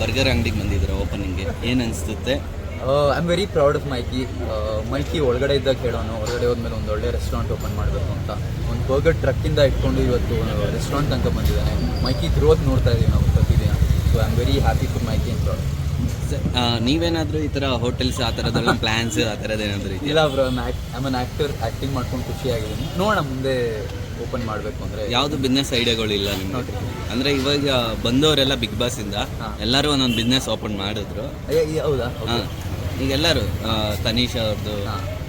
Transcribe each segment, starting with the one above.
Burger ಅಂಗಡಿಗೆ ಬಂದಿದ್ದೀರಾ ಓಪನಿಂಗ್ಗೆ? ಏನು ಅನಿಸುತ್ತೆ? I am very proud of Mikey Mikey ಒಳಗಡೆ ಇದ್ದಾಗ ಹೇಳೋನು ಹೊರಗಡೆ ಹೋದ್ಮೇಲೆ ಒಂದು ಒಳ್ಳೆ ರೆಸ್ಟೋರೆಂಟ್ ಓಪನ್ ಮಾಡಬೇಕು ಅಂತ. ಒಂದು ಬರ್ಗರ್ ಟ್ರಕ್ಕಿಂದ ಇಟ್ಕೊಂಡು ಇವತ್ತು ರೆಸ್ಟೋರೆಂಟ್ ತನಕ ಬಂದಿದ್ದಾನೆ. ಮೈಕಿ ಗ್ರೋತ್ ನೋಡ್ತಾ ಇದ್ದೀವಿ ನಾವು ಪ್ರತಿದಿನ. So I am very happy for Mikey ಅಂತ ಪ್ರೌಡ್ ನೀವೇನಾದರೂ ಈ ಥರ ಹೋಟೆಲ್ಸ್ ಆ ಥರದ್ದೆಲ್ಲ ಪ್ಲ್ಯಾನ್ಸ್ ಆ ಥರದ್ದು ಏನಾದರೂ ಇಲ್ಲ bro am an actor acting ಮಾಡ್ಕೊಂಡು ಖುಷಿಯಾಗಿದ್ದೀನಿ. ನೋಡೋಣ ಮುಂದೆ ಓಪನ್ ಮಾಡಬೇಕು ಅಂದರೆ ಯಾವುದು ಬಿಸ್ನೆಸ್ ಐಡಿಯಾಗಳಿಲ್ಲ ನಿಮಗೆ? ಅಂದರೆ ಇವಾಗ ಬಂದವರೆಲ್ಲ ಬಿಗ್ ಬಾಸಿಂದ ಎಲ್ಲರೂ ಒಂದೊಂದು ಬಿಸ್ನೆಸ್ ಓಪನ್ ಮಾಡಿದ್ರು. ಹೌದಾ? ಹಾ. ಈಗ ಎಲ್ಲರೂ ತನೀಶ್ ಅವ್ರದ್ದು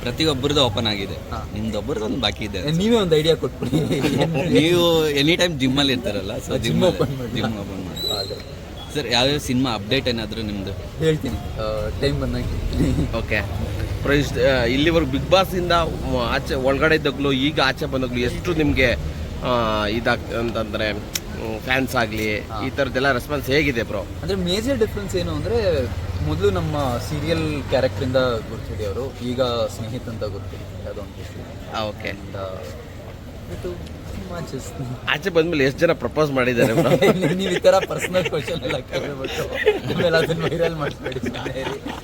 ಪ್ರತಿಯೊಬ್ಬರದ್ದು ಓಪನ್ ಆಗಿದೆ. ನಿಮ್ದೊಬ್ಬರದ್ದು ಒಂದು ಬಾಕಿ ಇದೆ. ನೀವೇ ಒಂದು ಐಡಿಯಾ ಕೊಟ್ಬಿಡಿ. ನೀವು ಎನಿ ಟೈಮ್ ಜಿಮ್ಮಲ್ಲಿ ಇರ್ತಾರಲ್ಲ ಸೊ ಜಿಮ್ ಓಪನ್ ಮಾಡಿ. ಜಿಮ್ ಓಪನ್ ಮಾಡಿ. ಸರ್ ಯಾವ್ಯಾವ ಸಿನಿಮಾ ಅಪ್ಡೇಟ್ ಏನಾದರೂ ನಿಮ್ಮದು ಹೇಳ್ತೀನಿ. ಟೈಮ್ ಬಂದಾಗ. ಓಕೆ ಪ್ರೈಸ್ ಇಲ್ಲಿವರೆಗೂ ಬಿಗ್ ಬಾಸಿಂದ ಆಚೆ ಒಳಗಡೆ ಇದ್ದಾಗಲೂ ಈಗ ಆಚೆ ಬಂದಾಗಲೂ ಎಷ್ಟು ನಿಮಗೆ ಇದಾಗ್ ಅಂತಂದರೆ ಫ್ಯಾನ್ಸ್ ಆಗಲಿ ಈ ಥರದ್ದೆಲ್ಲ ರೆಸ್ಪಾನ್ಸ್ ಹೇಗಿದೆ ಬ್ರೋ ಅಂದರೆ ಮೇಜರ್ ಡಿಫ್ರೆನ್ಸ್ ಏನು ಅಂದರೆ ಮೊದಲು ನಮ್ಮ ಸೀರಿಯಲ್ ಕ್ಯಾರೆಕ್ಟ್ರಿಂದ ಗುರ್ತಿಡಿಯೋರು ಈಗ ಸ್ನೇಹಿತ ಅಂತ ಗೊತ್ತಿದೆ ಅದೊಂದು ಓಕೆ ಆಚೆ ಬಂದ್ಮೇಲೆ ಎಷ್ಟು ಜನ ಪ್ರಪೋಸ್ ಮಾಡಿದ್ದಾರೆ ನೀವು ಈ ಥರ ಪರ್ಸನಲ್ ಕ್ವಶನ್ ಎಲ್ಲ ಕೇಳಬೇಕು ಆಮೇಲೆ ಅದನ್ನು viral ಮಾಡಿಸ್ಬೇಡಿ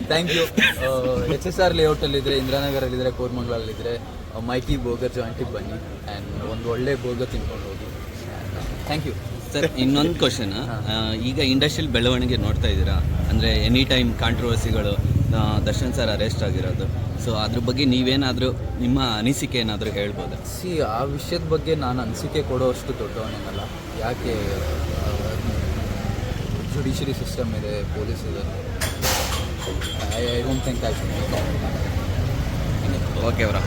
thank you H S R ಲೇಔಟಲ್ಲಿದ್ದರೆ ಇಂದಿರಾನಗರಲ್ಲಿದ್ದರೆ ಕೋರ್ಮಂಗ್ಲಲ್ಲಿದ್ದರೆ ಮೈಕಿ ಬೋಗರ್ ಜಾಯಿಂಟಿಗೆ ಬನ್ನಿ ಆ್ಯಂಡ್ ಒಂದು ಒಳ್ಳೆ ಬೋಗರ್ ತಿನ್ಕೊಂಡು ಹೋಗಿ. ಥ್ಯಾಂಕ್ ಯು ಸರ್ ಇನ್ನೊಂದು ಕ್ವಶನ್ ಈಗ ಇಂಡಸ್ಟ್ರಿಯಲ್ ಬೆಳವಣಿಗೆ ನೋಡ್ತಾ ಇದ್ದೀರಾ? ಅಂದರೆ ಎನಿ ಟೈಮ್ ಕಾಂಟ್ರವರ್ಸಿಗಳು ದರ್ಶನ್ ಸರ್ ಅರೆಸ್ಟ್ ಆಗಿರೋದು. ಸೊ ಅದ್ರ ಬಗ್ಗೆ ನೀವೇನಾದರೂ ನಿಮ್ಮ ಅನಿಸಿಕೆ ಏನಾದರೂ ಹೇಳ್ಬೋದು? ಸಿ ಆ ವಿಷಯದ ಬಗ್ಗೆ ನಾನು ಅನಿಸಿಕೆ ಕೊಡೋಷ್ಟು ದೊಡ್ಡವನೇನಲ್ಲ. ಯಾಕೆ ಜುಡಿಷರಿ ಸಿಸ್ಟಮ್ ಇದೆ ಪೊಲೀಸ್ ಇದೆ. I I don't think I should okay bro